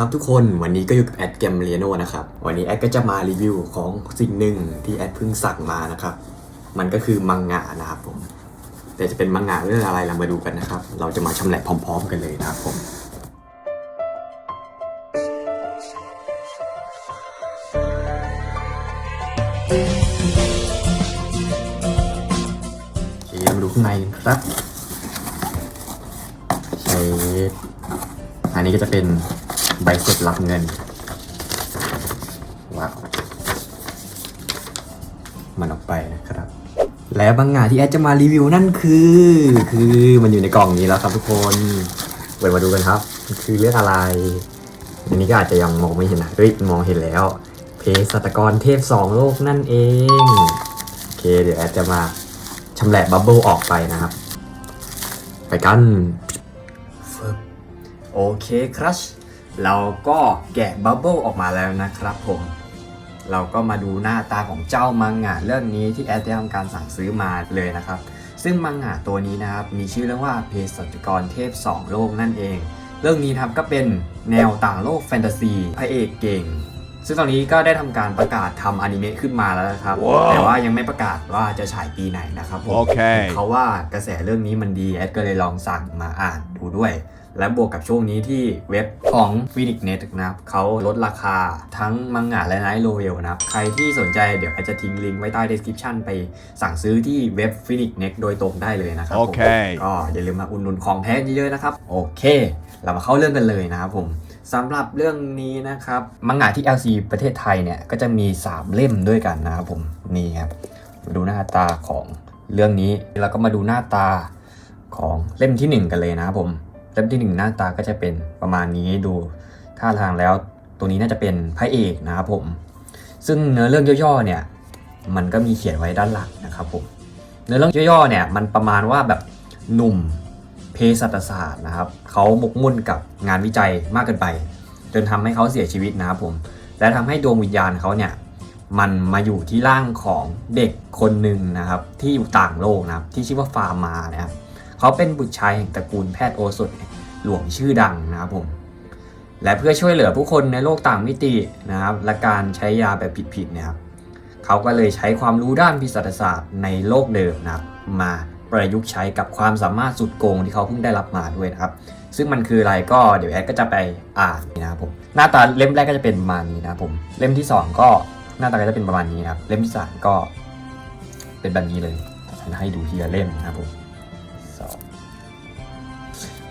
ครับทุกคนวันนี้ก็อยู่กับแอดเกมเรียโนนะครับ วันนี้แอดก็จะมารีวิวของสิ่งหนึ่งที่แอดเพิ่งสั่งมานะครับ มันก็คือมังงะนะครับผม แต่จะเป็นมังงะเรื่องอะไรเรามาดูกันนะครับ เราจะมาชำแหละพร้อม ๆ กันเลยนะครับผมโอเคมาดูข้างในกันครับใช้อันนี้ก็จะเป็น ใบเสร็จรับเงินว้าวมันออกไปนะครับ และบางงานที่แอดจะมารีวิวนั่นคือ คือมันอยู่ในกล่องนี้แล้วครับทุกคนเปิดมาดูกันครับ คือเรื่องอะไร อันนี้ก็อาจจะยังมองไม่เห็นนะเฮ้ยมองเห็นแล้ว เพสัตกรเทพสองโลกนั่นเองโอเคเดี๋ยวแอดจะมาชำแหละบับเบิลออกไปนะครับ ไปกัน โอเคครับ เราก็แกะบับเบิลออกมาแล้วนะครับผม เราก็มาดูหน้าตาของเจ้ามังงะเรื่องนี้ที่แอดได้ทำการสั่งซื้อมาเลยนะครับ ซึ่งมังงะตัวนี้นะครับ มีชื่อเรื่องว่าเพศสัจกรเทพ 2 โลกนั่นเอง เรื่องนี้นะครับก็เป็นแนวต่างโลกแฟนตาซีพระเอกเก่ง ซึ่งตอนนี้ก็ได้ทำการประกาศทำอนิเมะขึ้นมาแล้วนะครับว้าวแต่ว่ายังไม่ประกาศว่าจะฉายปีไหนนะครับผมโอเคเขาว่ากระแสเรื่องนี้มันดีแอดก็เลยลองสั่งมาอ่านดูด้วย และบวกกับช่วงนี้ที่เว็บของ Phoenix Net นะครับเขาลดราคาทั้งมังงะและไนท์โรเวลนะครับ ใครที่สนใจเดี๋ยวอาจจะทิ้งลิงก์ไว้ใต้ description ไปสั่งซื้อที่เว็บ Phoenix Net โดยตรงได้เลยนะครับผมโอเคก็อย่าลืมมาอุดหนุนของแท้เยอะๆนะครับ โอเค เรามาเข้าเรื่องกันเลยนะครับผมสำหรับเรื่องนี้นะครับมังงะที่ LC ประเทศไทยเนี่ยก็จะมี 3 เล่มด้วยกันนะครับผมนี่ครับมาดูหน้าตาของเรื่องนี้แล้วก็มาดูหน้าตาของเล่มทีหนึ่1 กันเลยนะครับผม เล่มทีหนึ่1 หน้าตาก็จะเป็นประมาณนี้ดูท่าทางแล้วตัวนี้น่าจะเป็นพระเอกนะครับผม ซึ่งเนื้อเรื่องย่อๆเนี่ยมันก็มีเขียนไว้ด้านหลังนะครับผมเนื้อเรื่องย่อๆเนี่ยมันประมาณว่าแบบหนุ่มเภสัชศาสตร์นะครับเขาหมกมุ่นกับงานวิจัยมากเกินไป จนทำให้เขาเสียชีวิตนะครับผมและทำให้ดวงวิญญาณเขาเนี่ยมันมาอยู่ที่ร่างของเด็กคนหนึ่งนะครับที่อยู่ต่างโลกนะครับที่ชื่อว่าฟาร์มานะครับ เขาเป็นบุตรชายแห่งตระกูลแพทย์โอสถหลวงชื่อดังนะครับผม และเพื่อช่วยเหลือผู้คนในโลกต่างมิตินะครับและการใช้ยาแบบผิดๆนี่ยครับเขาก็เลยใช้ความรู้ด้านพิษศาสตร์ในโลกเดิมนะครับมาประยุกต์ใช้กับความสามารถสุดโกงที่เขาเพิ่งได้รับมาด้วยนะครับ ซึ่งมันคืออะไรก็เดี๋ยวแอดก็จะไปอ่านนะครับผมหน้าตาเล่มแรกก็จะเป็นประมาณนี้นะครับผมเล่มที่ 2 ก็หน้าตาก็จะเป็นประมาณนี้นะครับเล่มที่ 3 ก็เป็นแบบนี้เลยให้ดูทีละเล่มนะครับผม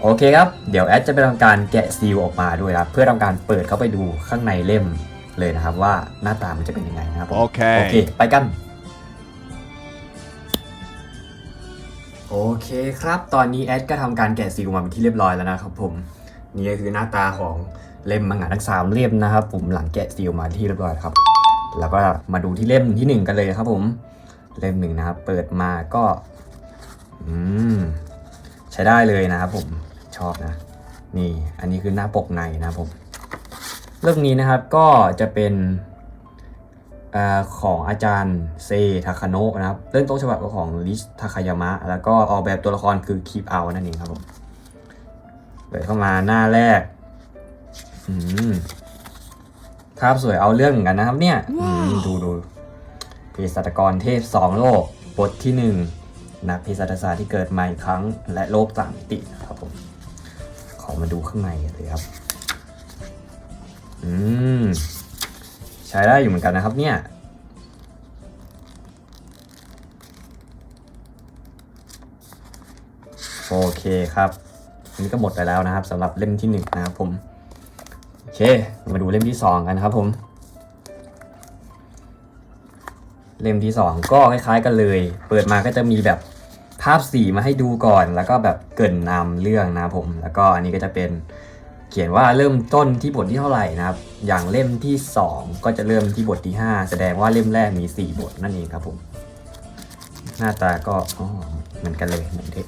โอเคครับ เดี๋ยวแอดจะไปทำการแกะซีลออกมาด้วยครับ เพื่อทำการเปิดเข้าไปดูข้างในเล่มเลยนะครับว่าหน้าตามันจะเป็นยังไงนะครับผมโอเคโอเคไปกัน โอเคครับ ตอนนี้แอดก็ทำการแกะซีลมาเป็นที่เรียบร้อยแล้วนะครับผมนี่ก็คือหน้าตาของเล่มมังงะทั้งสามเล่มนะครับผมหลังแกะซีลมาที่เรียบร้อยครับ แล้วก็มาดูที่เล่มที่หนึ่งกันเลยนะครับผมเล่มหนึ่งนะครับเปิดมาก็ อืมใช้ได้เลยนะครับผม ชอบนะ นี่อันนี้คือหน้าปกในนะครับผม เรื่องนี้นะครับก็จะเป็นเอ่อของอาจารย์เซทาคาโนะนะครับ เรื่องต้นฉบับก็ของลิชทาคายามะ แล้วก็ออกแบบตัวละครคือคีปเอานั่นเองครับผมเปิดเข้ามาหน้าแรกอืมภาพสวยเอาเรื่องเหมือนกันนะครับ เนี่ยอืมดูดูเภสัชกรเทพสองโลก บทที่หนึ่งนักเภสัชศาสตร์ที่เกิดใหม่ครั้ง และโลกต่างมิตินะครับผมขอ มาดูข้างในเลยครับ อืม ใช้ได้อยู่เหมือนกันนะครับ เนี่ยโอเคครับนนี้ก็หมดไปแล้วนะครับสำหรับเล่มที่หนึ่งนะครับผมโอเค มาดูเล่มที่สองกันนะครับผม เล่มที่สองก็คล้ายๆกันเลย เปิดมาก็จะมีแบบ ภาพสีมาให้ดูก่อน แล้วก็แบบเกินนำเรื่องนะผม แล้วก็อันนี้ก็จะเป็นเขียนว่าเริ่มต้นที่บทที่เท่าไหร่นะครับ อย่างเล่มที่ 2 ก็จะเริ่มที่บทที่ 5 แสดงว่าเล่มแรกมี 4 บทนั่นเองครับผม หน้าตาก็เหมือนกันเลยเหมือนเด็ก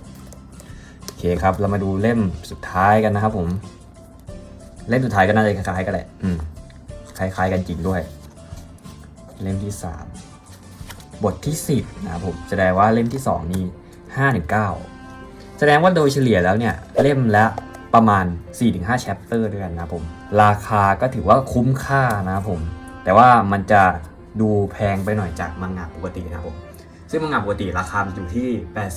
โอเคครับ เรามาดูเล่มสุดท้ายกันนะครับผม เล่มสุดท้ายก็น่าจะคล้ายๆกันแหละอืมคล้ายๆกันจริงด้วย เล่มที่ 3 บทที่ 10 นะครับผมแสดงว่าเล่มที่ 2 นี่ 5ถึง9แสดงว่าโดยเฉลี่ยแล้วเนี่ยเล่มละประมาณ 4-5 chapter ด้วยกันนะผม ราคาก็ถือว่าคุ้มค่านะครับผม แต่ว่ามันจะดูแพงไปหน่อยจากมังงะปกตินะครับผม ซึ่งมังงะปกติราคามันอยู่ที่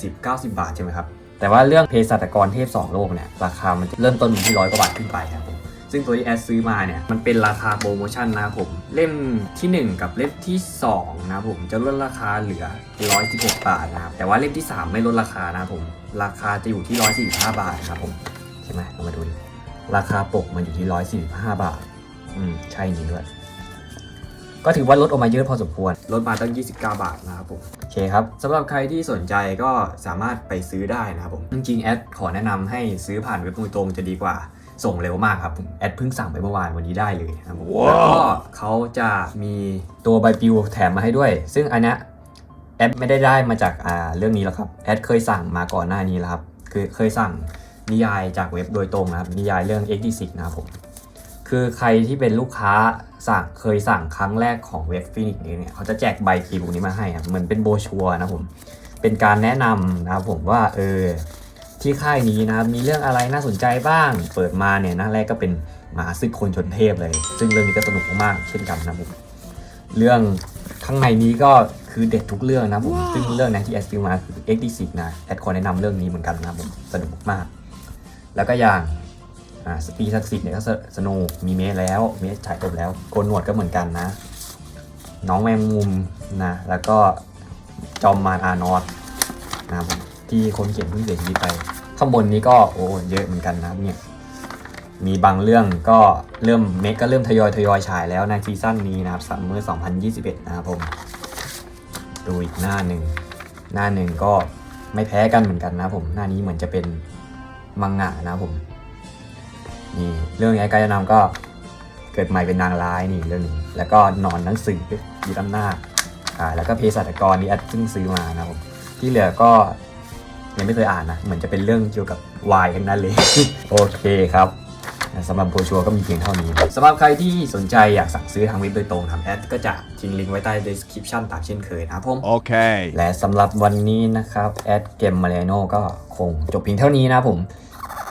80-90 บาทใช่ไหมครับ แต่ว่าเรื่องเภสัชกรเทพ 2 โลกเนี่ยราคามันจะเริ่มต้นอยู่ที่ร้อยกว่าบาทขึ้นไปครับผม ซึ่งตัวที่แอดซื้อมาเนี่ยมันเป็นราคาโปรโมชั่นนะครับผม เล่มทีหนึ่1 กับเล่มที่ 2 นะครับผมจะลดราคาเหลือ 116 บาทนะครับแต่ว่าเล่มที่ 3 ไม่ลดราคานะครับผม ราคาจะอยู่ที่ 145 บาทครับผมใช่ไหมเรามาดูดิราคาปกมันอยู่ที่ 145 บาท อืมใช่จริงด้วยก็ถือว่าลดออกมาเยอะพอสมควร ลดมาตั้ง 29 บาทนะครับผม โอเคครับสำหรับใครที่สนใจก็สามารถไปซื้อได้นะครับผม จริงๆ แอดขอแนะนำให้ซื้อผ่านเว็บมือตรงจะดีกว่า ส่งเร็วมากครับผมแอดเพิ่งสั่งไปเมื่อวานวันนี้ได้เลยนะครับผมแล้วก็เขาจะมีตัวใบปลิวแถมมาให้ด้วย ซึ่งอันเนี้ยแอดไม่ได้ได้มาจากอ่าเรื่องนี้แล้วครับแอดเคยสั่งมาก่อนหน้านี้แล้วครับคือเคยสั่งนิยายจากเว็บโดยตรงนะครับนิยายเรื่อง X6 นะครับผมคือใครที่เป็นลูกค้าสั่งเคยสั่งครั้งแรกของเว็บฟินิกนี้เนี่ยเขาจะแจกใบปลิวนี้มาให้ครับเหมือนเป็นโบรชัวร์นะครับผมเป็นการแนะนำนะครับผมว่าเออ ที่ค่ายนี้นะครับมีเรื่องอะไรน่าสนใจบ้าง เปิดมาเนี่ยหน้าแรกก็เป็นมหาศึกคนชนเทพเลย ซึ่งเรื่องนี้ก็สนุกมากๆเช่นกันนะครับผมเรื่องข้างในนี้ก็คือเด็ดทุกเรื่องนะครับผมซึ่งเรื่องนั้นที่แอดฟิลมาคือ x d 6นะแอดขอแนะนำเรื่องนี้เหมือนกันนะครับผมสนุกมากๆแล้วก็อย่างอ่าสปีศักดิ์สิทธิ์เนี่ยก็สสนุกมีเมสแล้วเมสฉายจบแล้วโกนหนวดก็เหมือนกันนะ น้องแมงมุมนะแล้วก็จอมมารอานอสนะครับผมที่คนเขียนเพิ่งเสียชีวิตไป ข้างบนนี้ก็โอ้เยอะเหมือนกันนะเนี่ยมีบางเรื่องก็เริ่มเมกก็เริ่มทยอยทยอยฉายแล้วในซีซั่นนี้นะครับซัมเมอร์2021 นะครับผม ดูอีกหน้าหนึ่ง หน้าหนึ่งก็ไม่แพ้กันเหมือนกันนะผม หน้านี้เหมือนจะเป็นมังงะนะผม นี่เรื่องนี้กายนำก็เกิดใหม่เป็นนางร้ายนี่เรื่องนี้ แล้วก็นอนหนังสือยึดอำนาจอ่าแล้วก็เภสัชกรนี่แอดเพิ่งซื้อมานะผม ที่เหลือก็ ยังไม่เคยอ่านนะ เหมือนจะเป็นเรื่องเกี่ยวกับวายทั้งนั้นเลย โอเคครับสำหรับโบรชัวร์ก็มีเพียงเท่านี้ สำหรับใครที่สนใจอยากสั่งซื้อทางเว็บโดยตรงทางแอดก็จะทิ้งลิงก์ไว้ใต้ description ตามเช่นเคยนะครับผม Okay. และสำหรับวันนี้นะครับแอดเกมมาเลโนก็คงจบเพียงเท่านี้นะครับผม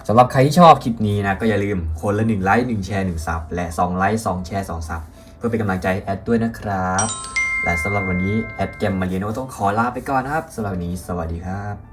สำหรับใครที่ชอบคลิปนี้นะ ก็อย่าลืมคนละ 1 ไลค์ 1 แชร์ 1 ซับ และ 2 ไลค์ 2 แชร์ 2 ซับ เพื่อเป็นกำลังใจให้แอดด้วยนะครับ และสำหรับวันนี้แอดเกมมาเลโนต้องขอลาไปก่อนนะครับสำหรับวันนี้สวัสดีครับ